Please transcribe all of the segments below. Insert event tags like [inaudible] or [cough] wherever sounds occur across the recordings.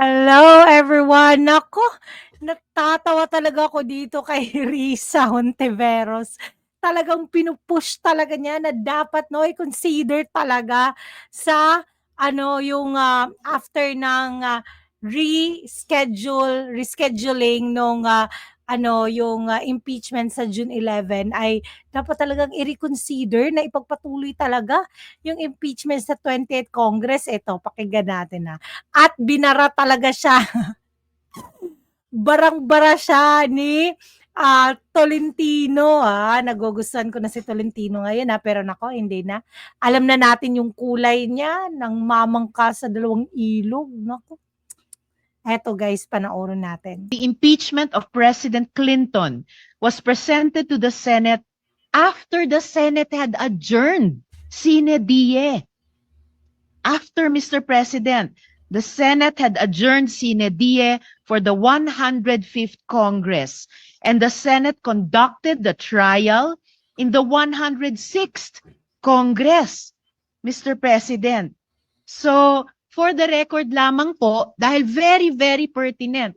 Hello everyone! Naku, natatawa talaga ako dito [laughs] kay Risa Hontiveros. Talagang pinu-push talaga niya na dapat 'no, i-consider talaga sa ano, yung, ah, after ng, ah, reschedule rescheduling nung, ah, ano, yung, ah, impeachment sa June 11 ay dapat talagang i-reconsider na ipagpatuloy talaga yung impeachment sa 20th Congress. Eto, pakinggan natin, ah. At binara talaga siya. [laughs] Barang-bara siya ni, ah, Tolentino, ah. Nagugustuhan ko na si Tolentino ngayon, ah, pero naku hindi na. Alam na natin yung kulay niya ng mamangka sa dalawang ilog, naku. Eto guys, panoorin natin. the impeachment of President Clinton was presented to the Senate after the Senate had adjourned sine die. After Mr. President, the Senate had adjourned sine die for the 105th Congress, and the Senate conducted the trial in the 106th Congress, Mr. President. So, for the record lamang po, dahil very, very pertinent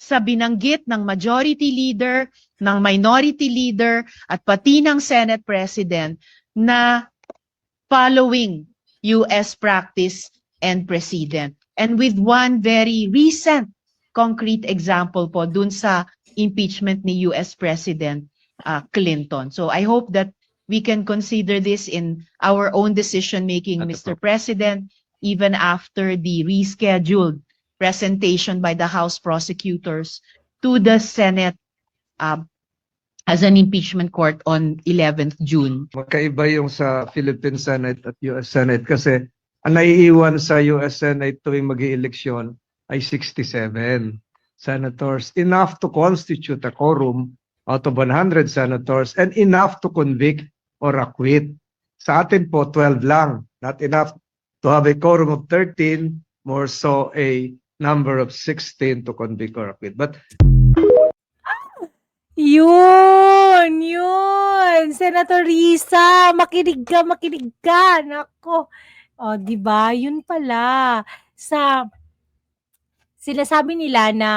sa binanggit ng majority leader, ng minority leader, at pati ng Senate President na following US practice and precedent. And with one very recent concrete example po dun sa impeachment ni US President uh, Clinton. So I hope that we can consider this in our own decision-making, Ito Mr. President, even after the rescheduled presentation by the House prosecutors to the Senate uh, as an impeachment court on 11th June. Magkaiba yung sa Philippine Senate at US Senate kasi ang naiiwan sa US Senate tuwing mag eleksyon ay 67 senators, enough to constitute a quorum out of 100 senators and enough to convict or acquit. Sa atin po, 12 lang. Not enough to have a quorum of 13, more so a number of 16 to convict or acquit. But Yun, yun. Senator Risa, makinig ka, makinig ka. Nako. O, di ba? Yun pala. Sa sinasabi nila na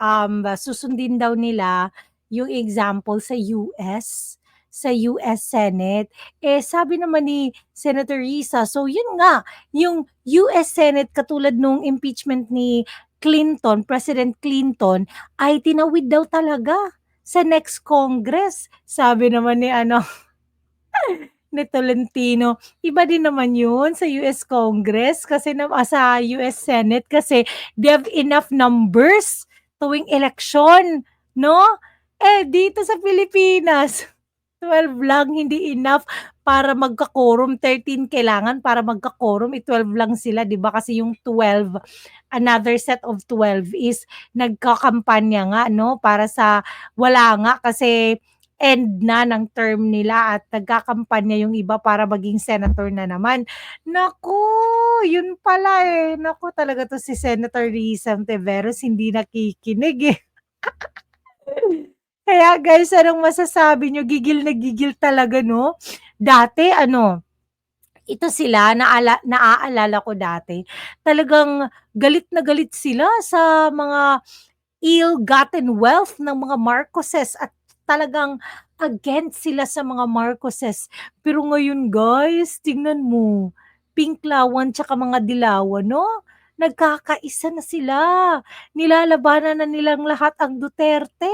um, susundin daw nila yung example sa US, sa US Senate. Eh, sabi naman ni Senator Risa, so yun nga, yung US Senate katulad nung impeachment ni Clinton, President Clinton, ay tinawid daw talaga sa next Congress. Sabi naman ni ano, [laughs] ni Tolentino, iba din naman yun sa US Congress kasi na, ah, sa US Senate kasi they have enough numbers tuwing election, no? Eh, dito sa Pilipinas, 12 lang, hindi enough para magka-quorum. 13 kailangan para magka-quorum. Eh, 12 lang sila, di ba? Kasi yung 12, another set of 12 is nagkakampanya nga, no? Para sa, wala nga kasi end na ng term nila at nagkakampanya yung iba para maging senator na naman. Naku, yun pala eh. Naku, talaga to si Senator Risa Ontiveros, hindi nakikinig eh. [laughs] Kaya guys, anong masasabi nyo? Gigil na gigil talaga, no? Dati, ano, ito sila, naala, naaalala ko dati, talagang galit na galit sila sa mga ill-gotten wealth ng mga Marcoses at talagang against sila sa mga Marcoses. Pero ngayon guys, tingnan mo, Pinklawan tsaka mga Dilawan, no? Nagkakaisa na sila. Nilalabanan na nilang lahat ang Duterte.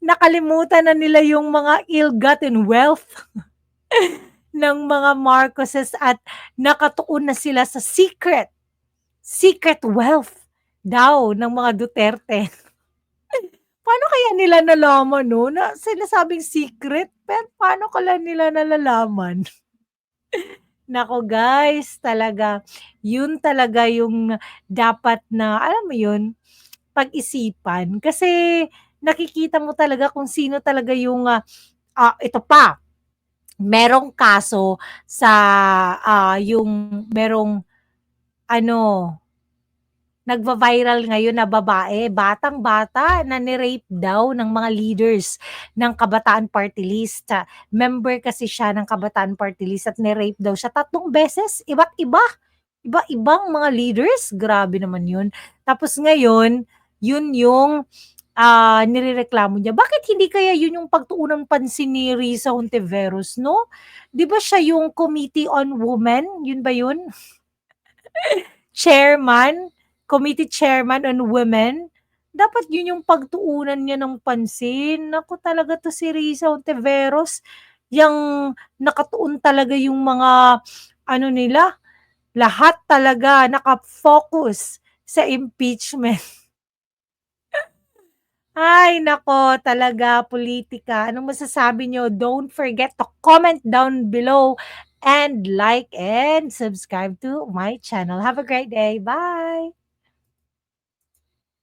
Nakalimutan na nila yung mga ill-gotten wealth [laughs] ng mga Marcoses at nakatuon na sila sa secret, secret wealth daw ng mga Duterte. [laughs] Paano kaya nila nalaman, no? Na sinasabing secret, pero paano kaya nila nalalaman? [laughs] Nako guys, talaga, yun talaga yung dapat na, alam mo yun, pag-isipan. Kasi nakikita mo talaga kung sino talaga yung, ah, ah, ito pa, merong kaso sa, ah, yung merong, ano, nagva-viral ngayon na babae, batang-bata na ni-rape daw ng mga leaders ng Kabataan Party List. Member kasi siya ng Kabataan Party List at ni-rape daw siya tatlong beses, iba't iba. Iba-ibang mga leaders, grabe naman yun. Tapos ngayon, yun yung ah, nirereklamo niya. Bakit hindi kaya yun yung pagtuunang pansin ni Risa Hontiveros, no? Di ba siya yung Committee on Women? Yun ba yun? [laughs] chairman, Committee Chairman on Women. Dapat yun yung pagtuunan niya ng pansin. Naku talaga to si Risa Hontiveros. Yung nakatuon talaga yung mga ano nila, lahat talaga nakafocus sa impeachment. [laughs] Ay nako, talaga politika. Anong masasabi nyo? Don't forget to comment down below and like and subscribe to my channel. Have a great day. Bye!